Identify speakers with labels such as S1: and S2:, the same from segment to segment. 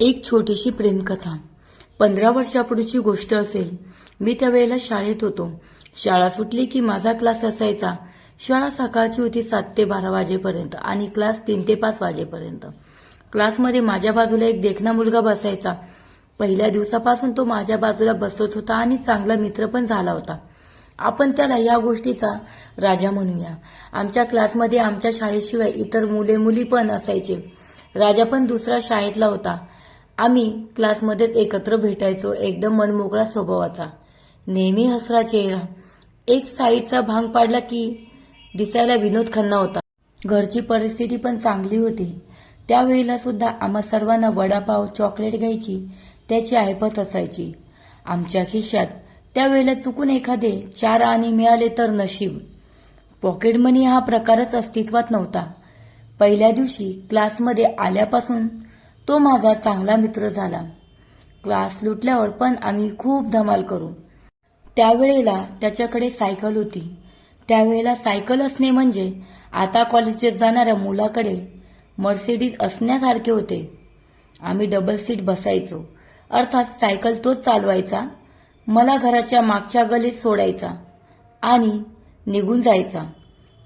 S1: एक छोटीशी प्रेमकथा. पंधरा वर्षापूर्वीची गोष्ट असेल. मी त्यावेळेला शाळेत होतो. शाळा सुटली की माझा क्लास असायचा. शाळा सकाळची होती सात ते बारा वाजेपर्यंत आणि क्लास तीन ते पाच वाजेपर्यंत. क्लासमध्ये माझ्या बाजूला एक देखणा मुलगा बसायचा. पहिल्या दिवसापासून तो माझ्या बाजूला बसत होता आणि चांगला मित्र पण झाला होता. आपण त्याला या गोष्टीचा राजा म्हणूया. आमच्या क्लासमध्ये आमच्या शाळेशिवाय इतर मुले मुली पण असायचे. राजा पण दुसऱ्या शाळेतला होता. आम्ही क्लासमध्येच एकत्र भेटायचो एकदम मनमोकळा स्वभावाचा. नेहमी हसरा चेहरा. एक साईडचा भांग पाडला की दिसायला विनोद खन्ना होता. घरची परिस्थिती पण चांगली होती. त्यावेळेला सुद्धा आम्हा सर्वांना वडापाव चॉकलेट घ्यायची त्याची ऐपत असायची. आमच्या खिशात त्यावेळेला चुकून एखादे चार आणि मिळाले तर नशीब. पॉकेट मनी हा प्रकारच अस्तित्वात नव्हता. पहिल्या दिवशी क्लासमध्ये आल्यापासून तो माझा चांगला मित्र झाला. क्लास लुटल्यावर पण आम्ही खूप धमाल करू. त्यावेळेला त्याच्याकडे सायकल होती. त्यावेळेला सायकल असणे म्हणजे आता कॉलेजात जाणाऱ्या मुलाकडे मर्सिडीज असण्यासारखे होते. आम्ही डबल सीट बसायचो. अर्थात सायकल तोच चालवायचा मला घराच्या मागच्या गलीत सोडायचा आणि निघून जायचा.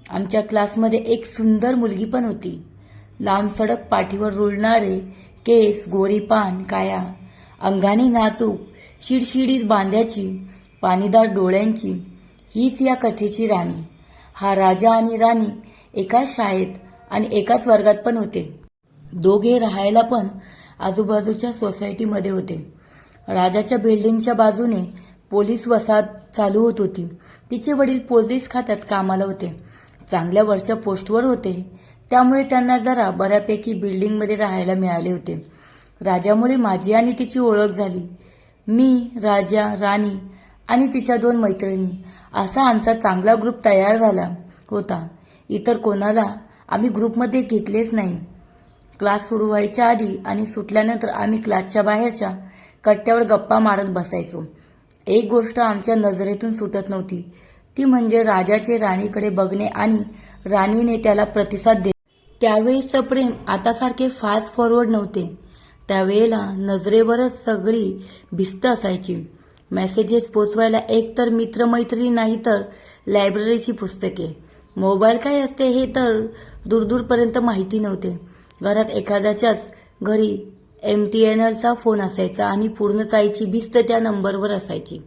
S1: आमच्या क्लासमध्ये एक सुंदर मुलगी पण होती. लांब सडक पाठीवर रुळणारे केस गोरीपान काया. अंगाने नाचूक शिडशिडीत बांध्याची पाणीदार डोळ्यांची हीच या कथेची राणी. हा राजा आणि राणी एकाच शाळेत आणि एकाच वर्गात पण होते. दोघे राहायला पण आजूबाजूच्या सोसायटीमध्ये होते. राजाच्या बिल्डिंगच्या बाजूने पोलीस वसाहत चालू होत होती. तिचे वडील पोलीस खात्यात कामाला होते. चांगल्या वरच्या पोस्टवर होते. त्यामुळे त्यांना जरा बऱ्यापैकी बिल्डिंगमध्ये राहायला मिळाले होते. राजामुळे माझी आणि तिची ओळख झाली. मी राजा राणी आणि तिच्या दोन मैत्रिणी असा आमचा चांगला ग्रुप तयार झाला होता. इतर कोणाला आम्ही ग्रुपमध्ये घेतलेच नाही. क्लास सुरू व्हायच्या आधी आणि सुटल्यानंतर आम्ही क्लासच्या बाहेरच्या कट्ट्यावर गप्पा मारत बसायचो. एक गोष्ट आमच्या नजरेतून सुटत नव्हती. ती म्हणजे राजाचे राणीकडे बघणे आणि राणीने त्याला प्रतिसाद दे त्यावेळीचं प्रेम आतासारखे फास्ट फॉरवर्ड नव्हते. त्यावेळेला नजरेवरच सगळी भिस्त असायची. मेसेजेस पोचवायला एक तर नाही तर लायब्ररीची पुस्तके. मोबाईल काय असते हे तर दूरदूरपर्यंत माहिती नव्हते. घरात एखाद्याच्याच घरी एम टी एन एलचा फोन असायचा आणि पूर्ण चाळीची भिस्त त्या नंबरवर असायची.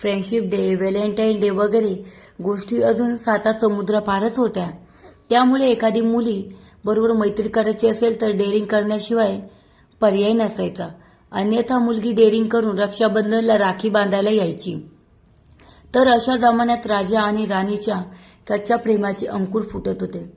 S1: फ्रेंडशिप डे व्हॅलेंटाईन डे वगैरे गोष्टी अजून साता समुद्रापारच होत्या. त्यामुळे एखादी मुली बरोबर मैत्री करायची असेल तर डेअरिंग करण्याशिवाय पर्याय नसायचा. अन्यथा मुलगी डेअरिंग करून रक्षाबंधनला राखी बांधायला यायची. तर अशा जमान्यात राजा आणि राणीच्या कच्च्या प्रेमाचे अंकुर फुटत होते.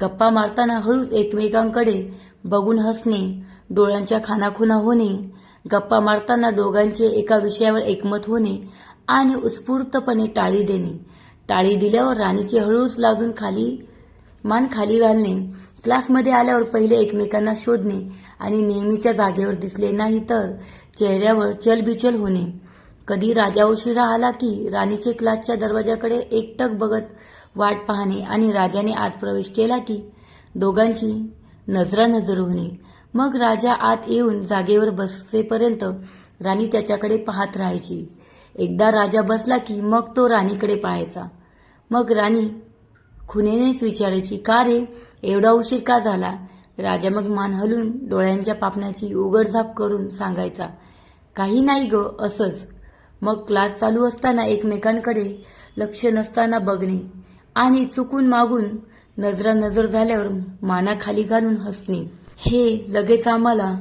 S1: गप्पा मारताना हळूच एकमेकांकडे बघून हसणे डोळ्यांच्या खानाखुना होणे गप्पा मारताना दोघांचे एका विषयावर एकमत होणे आणि उत्स्फूर्तपणे टाळी देणे. टाळी दिल्यावर राणीचे हळूच लाजून खाली मान खाली घालणे. क्लासमध्ये आल्यावर पहिले एकमेकांना शोधणे आणि नेहमीच्या जागेवर दिसले नाही तर चेहऱ्यावर चलबिचल होणे. कधी राजा उशिरा आला की राणीचे क्लासच्या दरवाजाकडे एकटक बघत वाट पाहणे आणि राजाने आत प्रवेश केला की दोघांची नजरानजर होणे. मग राजा आत येऊन जागेवर बसेपर्यंत राणी त्याच्याकडे पाहत राहायची. एकदा राजा बसला की मग तो राणीकडे पाहायचा. मग राणी खुनेनेच विचारायची का रे? एवढा उशीर का झाला? राजा मग मान हलून डोळ्यांच्या पापण्याची उघडझाप करून सांगायचा काही नाही ग असंच. मग क्लास चालू असताना एकमेकांकडे लक्ष नसताना बघणे आणि चुकून मागून नजरा नजर झाल्यावर मानाखाली घालून हसणे. हे लगेच आम्हाला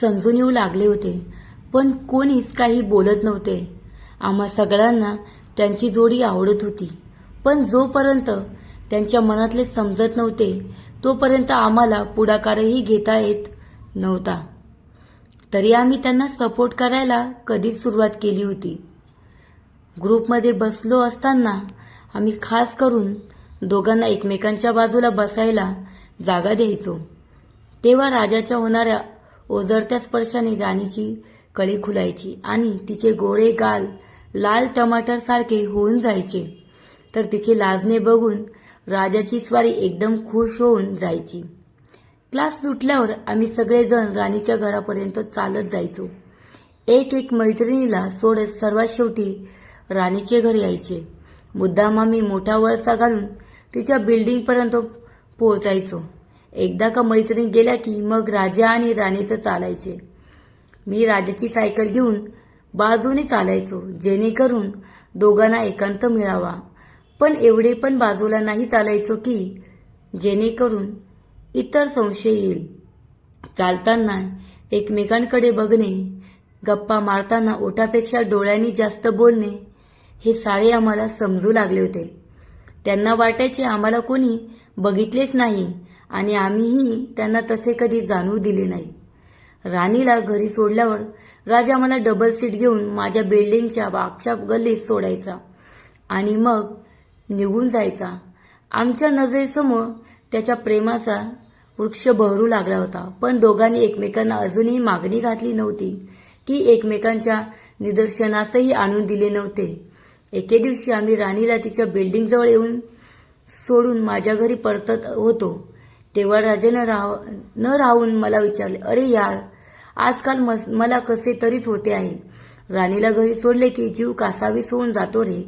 S1: समजून येऊ लागले होते पण कोणीच काही बोलत नव्हते. आम्हा सगळ्यांना त्यांची जोडी आवडत होती. पण जोपर्यंत त्यांच्या मनातले समजत नव्हते तोपर्यंत आम्हाला पुढाकारही घेता येत नव्हता. तरी आम्ही त्यांना सपोर्ट करायला कधीच सुरुवात केली होती. ग्रुपमध्ये बसलो असताना आम्ही खास करून दोघांना एकमेकांच्या बाजूला बसायला जागा द्यायचो. तेव्हा राजाच्या होणाऱ्या ओझरत्या स्पर्शाने राणीची कळी खुलायची आणि तिचे गोरे गाल लाल टमाटर सारखे होऊन जायचे. तर तिचे लाजणे बघून राजाची स्वारी एकदम खुश होऊन जायची. क्लास सुटल्यावर आम्ही सगळेजण राणीच्या घरापर्यंत चालत जायचो. एक एक मैत्रिणीला सोडत सर्वात शेवटी राणीचे घर यायचे. मुद्दाम आम्ही मोठा वळसा घालून तिच्या बिल्डिंगपर्यंत पोहोचायचो. एकदा का मैत्रिणी गेल्या की मग राजा आणि राणीचं चालायचे. मी राजाची सायकल घेऊन बाजूने चालायचो जेणेकरून दोघांना एकांत मिळावा. पण एवढे पण बाजूला नाही चालायचो की जेणेकरून इतर संशय येईल. चालताना एकमेकांकडे बघणे गप्पा मारताना ओठापेक्षा डोळ्यांनी जास्त बोलणे हे सारे आम्हाला समजू लागले होते. त्यांना वाटायचे आम्हाला कोणी बघितलेच नाही आणि आम्हीही त्यांना तसे कधी जाणवू दिले नाही. राणीला घरी सोडल्यावर राजा मला डबल सीट घेऊन माझ्या बिल्डिंगच्या मागच्या गल्लीत सोडायचा. आणि मग निघून जायचा. आमच्या नजरेसमोर त्याच्या प्रेमाचा वृक्ष बहरू लागला होता. पण दोघांनी एकमेकांना अजूनही मागणी घातली नव्हती की एकमेकांच्या निदर्शनासही आणून दिले नव्हते. एके दिवशी आम्ही राणीला तिच्या बिल्डिंगजवळ येऊन सोडून माझ्या घरी परतत होतो. तेव्हा राजानं राह न राहून मला विचारले अरे यार आजकाल मस मला कसे तरीच होते आहे. राणीला घरी सोडले की जीव कासावीस होऊन जातो रे.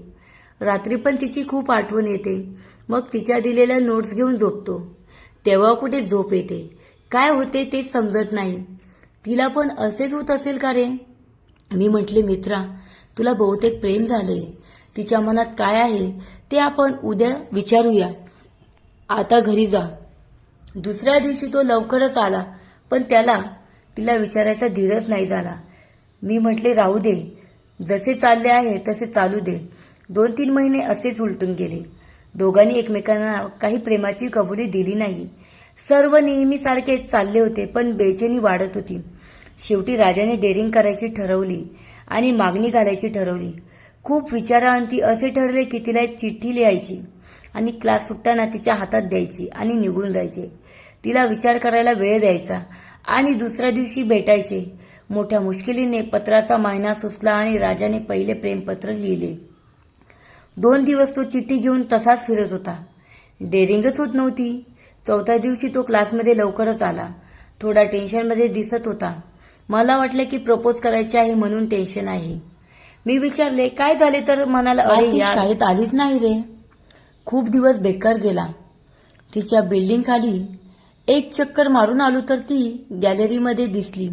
S1: रात्री पण तिची खूप आठवण येते. मग तिच्या दिलेल्या नोट्स घेऊन झोपतो. तेव्हा कुठे झोप येते? काय होते ते समजत नाही. तिला पण असेच होत असेल का रे? मी म्हटले मित्रा तुला बहुतेक प्रेम झाले तिच्या मनात काय आहे ते आपण उद्या विचारूया. आता घरी जा. दुसऱ्या दिवशी तो लवकरच आला पण त्याला तिला विचारायचा धीरच नाही झाला. मी म्हटले राहू दे. जसे चालले आहे तसे चालू दे. दोन तीन महिने असेच उलटून गेले. दोघांनी एकमेकांना काही प्रेमाची कबुली दिली नाही. सर्व नेहमी सारखे चालले होते पण बेचैनी वाढत होती. शेवटी राजाने डेअरिंग करायची ठरवली आणि मागणी घालायची ठरवली. खूप विचारांती असे ठरले की तिला एक चिठ्ठी लिहायची. आणि क्लास सुटताना तिच्या हातात द्यायची आणि निघून जायचे. तिला विचार करायला वेळ द्यायचा आणि दुसऱ्या दिवशी भेटायचे. मोठ्या मुश्किलीने पत्राचा महिना सुचला आणि राजाने पहिले प्रेमपत्र लिहिले. दोन दिवस तो चिठ्ठी घेऊन तसाच फिरत होता. डेअरिंगच होत नव्हती. चौथ्या दिवशी तो क्लासमध्ये लवकरच आला. थोडा टेन्शनमध्ये दिसत होता. मला वाटलं की प्रपोज करायचे आहे म्हणून टेन्शन आहे. मी विचारले काय झाले तर? म्हणाला अरे शाळेत आलीच नाही रे. खूप दिवस बेकार गेला. तिच्या बिल्डिंगखाली एक चक्कर मारून आलो तर ती गॅलरीमध्ये दिसली.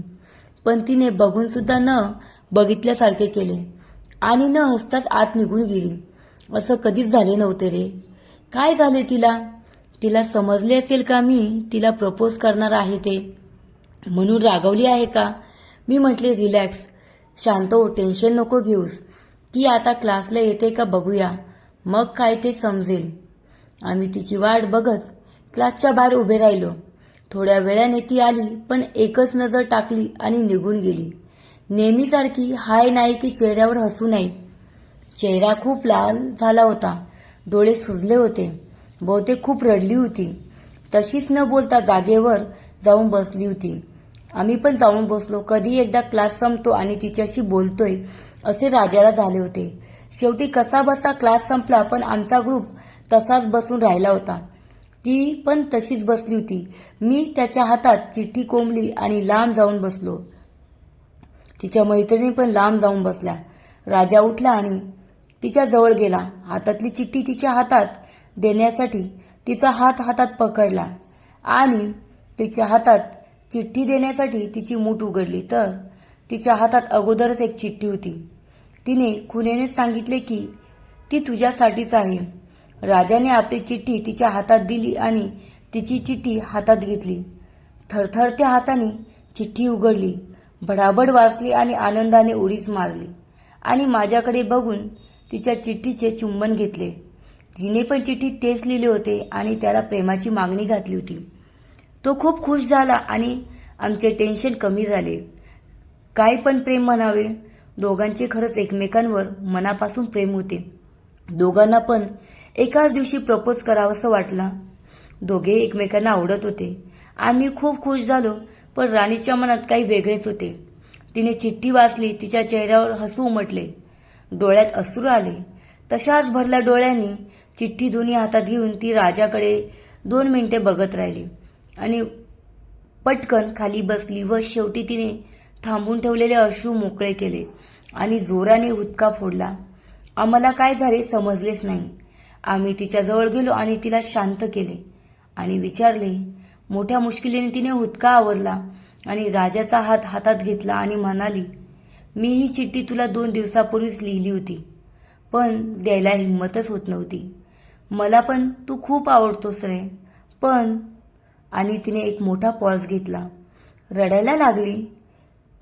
S1: पण तिने बघून सुद्धा न बघितल्यासारखे केले आणि न हसताच आत निघून गेली. असं कधीच झाले नव्हते रे. काय झाले तिला? तिला समजले असेल का मी तिला प्रपोज करणार आहे ते? म्हणून रागवली आहे का? मी म्हटले रिलॅक्स शांत हो टेन्शन नको घेऊस. ती आता क्लासला येते का बघूया. मग काय ते समजेल. आम्ही तिची वाट बघत क्लासच्या बाहेर उभे राहिलो. थोड्या वेळाने ती आली पण एकच नजर टाकली आणि निघून गेली. नेहमीसारखी हाय नाही की चेहऱ्यावर हसू नाही चेहरा खूप लाल झाला होता. डोळे सुजले होते. बहुतेक खूप रडली होती. तशीच न बोलता जागेवर जाऊन बसली होती. आम्ही पण जाऊन बसलो. कधी एकदा क्लास संपतो आणि तिच्याशी बोलतोय असे राजाला झाले होते. शेवटी कसा बसा क्लास संपला पण आमचा ग्रुप तसाच बसून राहिला होता. ती पण तशीच बसली होती. मी त्याच्या हातात चिठ्ठी कोंबली आणि लांब जाऊन बसलो. तिच्या मैत्रिणी पण लांब जाऊन बसल्या. राजा उठला आणि तिच्या जवळ गेला. हातातली चिठ्ठी तिच्या हातात देण्यासाठी तिचा हात हातात पकडला आणि तिच्या हातात चिठ्ठी देण्यासाठी तिची मूठ उघडली. तर तिच्या हातात अगोदरच एक चिठ्ठी होती. तिने खुनेने सांगितले की ती तुझ्यासाठीच आहे. राजाने आपली चिठ्ठी तिच्या हातात दिली आणि तिची चिठ्ठी हातात घेतली. थरथरत्या हाताने चिठ्ठी उघडली. भडाभड वाचली आणि आनंदाने उडीच मारली. आणि माझ्याकडे बघून तिच्या चिठ्ठीचे चुंबन घेतले. तिने पण चिठ्ठीत तेच लिहिले होते आणि त्याला प्रेमाची मागणी घातली होती. तो खूप खुश झाला आणि आमचे टेन्शन कमी झाले. काय पण प्रेम म्हणावे दोघांचे खरंच एकमेकांवर मनापासून प्रेम होते. दोघांना पण एकाच दिवशी प्रपोज करावंसं वाटलं. दोघे एकमेकांना आवडत होते. आम्ही खूप खुश झालो पण राणीच्या मनात काही वेगळेच होते. तिने चिठ्ठी वाचली तिच्या चेहऱ्यावर हसू उमटले. डोळ्यात अश्रू आले. तशाच भरल्या डोळ्यांनी चिठ्ठी दोन्ही हातात घेऊन ती राजाकडे दोन मिनिटे बघत राहिली. आणि पटकन खाली बसली व शेवटी तिने थांबून ठेवलेले अश्रू मोकळे केले आणि जोराने हुदका फोडला. आम्हाला काय झाले समजलेच नाही. आम्ही तिच्याजवळ गेलो आणि तिला शांत केले आणि विचारले मोठ्या मुश्किलीने तिने हुदका आवरला आणि राजाचा हात हातात घेतला आणि म्हणाली मी ही चिठ्ठी तुला दोन दिवसापूर्वीच लिहिली होती पण द्यायला हिंमतच होत नव्हती. मला पण तू खूप आवडतोस रे. पण आणि तिने एक मोठा पॉज घेतला. रडायला लागली?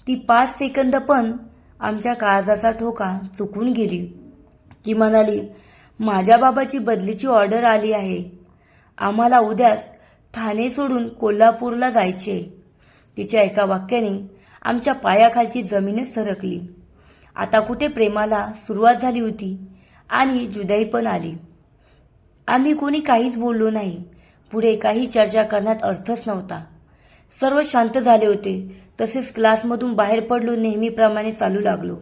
S1: ती पाच सेकंद पण आमच्या काळजाचा ठोका चुकून गेली. ती म्हणाली माझ्या बाबाची बदलीची ऑर्डर आली आहे. आम्हाला उद्याच ठाणे सोडून कोल्हापूरला जायचे तिच्या एका वाक्याने आमच्या पायाखालची जमीनच सरकली. आता कुठे प्रेमाला सुरुवात झाली होती आणि जुदाई पण आली. आम्ही कोणी काहीच बोललो नाही. पुढे काही चर्चा करण्यात अर्थच नव्हता. सर्व शांत झाले होते. तसेच क्लासमधून बाहेर पडलो नेहमीप्रमाणे चालू लागलो.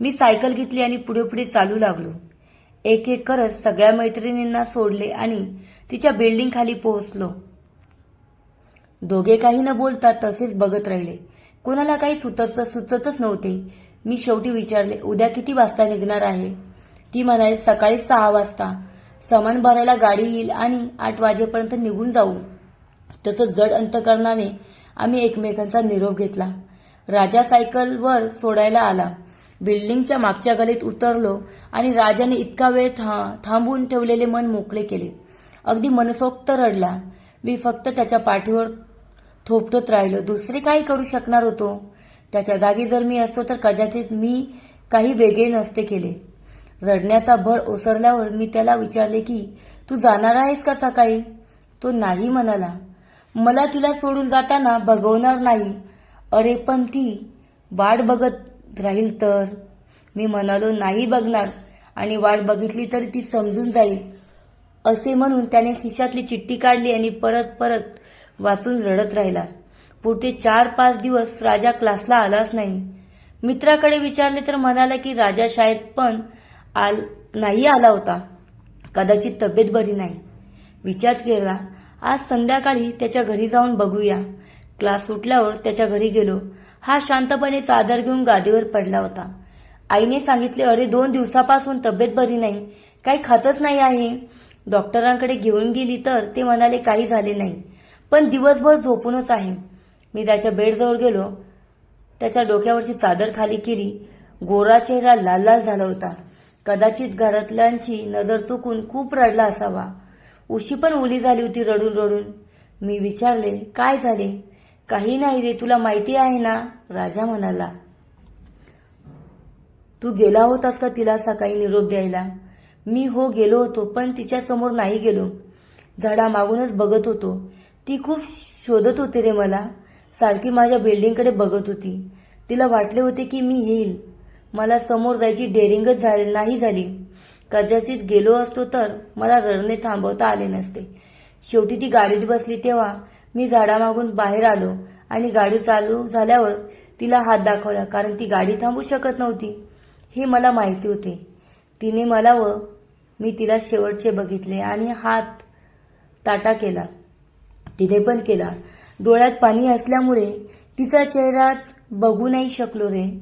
S1: मी सायकल घेतली आणि पुढे पुढे चालू लागलो. एक एक करत सगळ्या मैत्रिणींना सोडले आणि तिच्या बिल्डिंग खाली पोहोचलो. दोघे काही न बोलता तसेच बघत राहिले. कोणाला काही सुचत सुचतच नव्हते. मी शेवटी विचारले उद्या किती वाजता निघणार आहे? ती म्हणाली सकाळी सहा वाजता. सामान भरायला गाडी येईल आणि आठ वाजेपर्यंत निघून जाऊ. तसंच जड अंतकरणाने आम्ही एकमेकांचा निरोप घेतला. राजा सायकलवर सोडायला आला. बिल्डिंगच्या मागच्या गलीत उतरलो आणि राजाने इतका वेळ था थांबून ठेवलेले मन मोकळे केले. अगदी मनसोक्त रडला. मी फक्त त्याच्या पाठीवर थोपटत राहिलो. दुसरे काही करू शकणार होतो? त्याच्या जागी जर मी असतो तर कदाचित मी काही वेगळे नसते केले. रडण्याचा भर ओसरल्यावर मी त्याला विचारले की तू जाणार आहेस का सकाळी? तो नाही म्हणाला. मला तिला सोडून जाताना बघवणार नाही. अरे पण ती वाट बघत राहील तर? मी म्हणालो नाही बघणार. आणि वाट बघितली तरी ती समजून जाईल. असे म्हणून त्याने खिशातली चिठ्ठी काढली आणि परत परत वाचून रडत राहिला. पुढचे चार पाच दिवस राजा क्लासला आलाच नाही. मित्राकडे विचारले तर म्हणाला की राजा शाळेत पण आल नाही आला होता. कदाचित तब्येत बरी नाही. विचार केला. आज संध्याकाळी त्याच्या घरी जाऊन बघूया. क्लास सुटल्यावर त्याच्या घरी गेलो. हा शांतपणे चादर घेऊन गादीवर पडला होता. आईने सांगितले अरे दोन दिवसापासून तब्येत बरी नाही. काही खातच नाही आहे. डॉक्टरांकडे घेऊन गेली तर ते म्हणाले काही झाले नाही. पण दिवसभर झोपूनच आहे. मी त्याच्या बेडजवळ गेलो. त्याच्या डोक्यावरची चादर खाली केली. गोरा चेहरा लाल लाल झाला होता. कदाचित घरातल्यांची नजर चुकून खूप रडला असावा. उशी पण ओली झाली होती रडून रडून. मी विचारले काय झाले? काही नाही रे तुला माहिती आहे ना? राजा म्हणाला. तू गेला होतास का तिला सकाळी निरोप द्यायला? मी हो गेलो होतो पण तिच्या समोर नाही गेलो. झाडा मागूनच बघत होतो. ती खूप शोधत होती रे मला. सारखी माझ्या बिल्डिंगकडे बघत होती. तिला वाटले होते की मी येईल. मला समोर जायची डेअरिंगच झाली नाही झाली. कदाचित गेलो असतो तर मला रडणे थांबवता आले नसते. शेवटी ती गाडीत बसली तेव्हा मी झाडामागून बाहेर आलो आणि गाडी चालू झाल्यावर तिला हात दाखवला कारण ती गाडी थांबू शकत नव्हती. हे मला माहिती होते. तिने मला व मी तिला शेवटचे बघितले आणि हात ताटा केला. तिने पण केला. डोळ्यात पाणी असल्यामुळे तिचा चेहराच बघू नाही शकलो रे.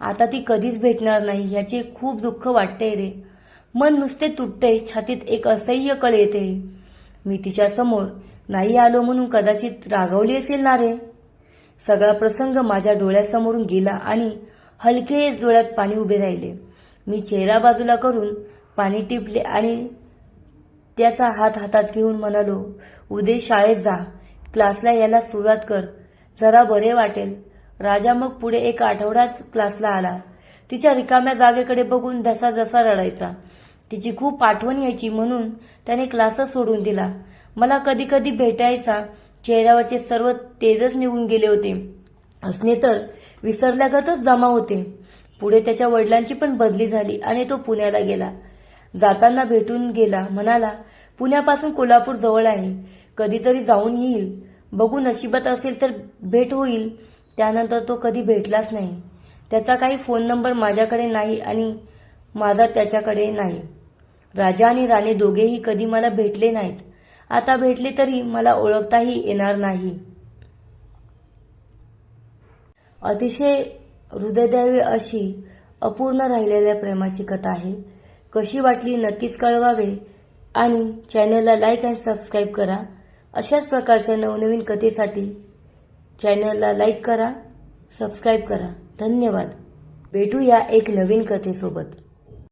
S1: आता ती कधीच भेटणार नाही याचे खूप दुःख वाटते रे. मन नुसते तुटते छातीत एक असह्य कळ येते. मी तिच्या समोर नाही आलो म्हणून कदाचित रागवली असेल ना रे? सगळा प्रसंग माझ्या डोळ्यासमोरून गेला आणि हलकेच डोळ्यात पाणी उभे राहिले. मी चेहरा बाजूला करून पाणी टिपले आणि त्याचा हात हातात घेऊन म्हणालो उद्या शाळेत जा. क्लासला यायला सुरुवात कर. जरा बरे वाटेल. राजा मग पुढे एक आठवडाच क्लासला आला. तिच्या रिकाम्या जागेकडे बघून धसा धसा रडायचा. तिची खूप आठवण यायची म्हणून त्याने क्लासच सोडून दिला. मला कधी कधी भेटायचा चेहऱ्यावरचे सर्व तेजच निघून गेले होते. असणे तर विसरल्यागतच जमा होते. पुढे त्याच्या वडिलांची पण बदली झाली आणि तो पुण्याला गेला. जाताना भेटून गेला म्हणाला पुण्यापासून कोल्हापूर जवळ आहे. कधीतरी जाऊन येईल. बघू नशिबात असेल तर भेट होईल. त्यानंतर तो कधी भेटलाच नाही. त्याचा काही फोन नंबर माझ्याकडे नाही आणि माझा त्याच्याकडे नाही. राजा आणि राणी दोघेही कधी मला भेटले नाहीत. आता भेटले तरी मला ओळखताही येणार नाही. अतिशय हृदयदैवी अशी अपूर्ण राहिलेल्या प्रेमाची कथा आहे. कशी वाटली नक्कीच कळवावे आणि चॅनलला लाईक अँड सबस्क्राईब करा. अशाच प्रकारच्या नवनवीन कथेसाठी चॅनलला लाईक करा सबस्क्राईब करा. धन्यवाद. भेटूया एक नवीन कथेसोबत.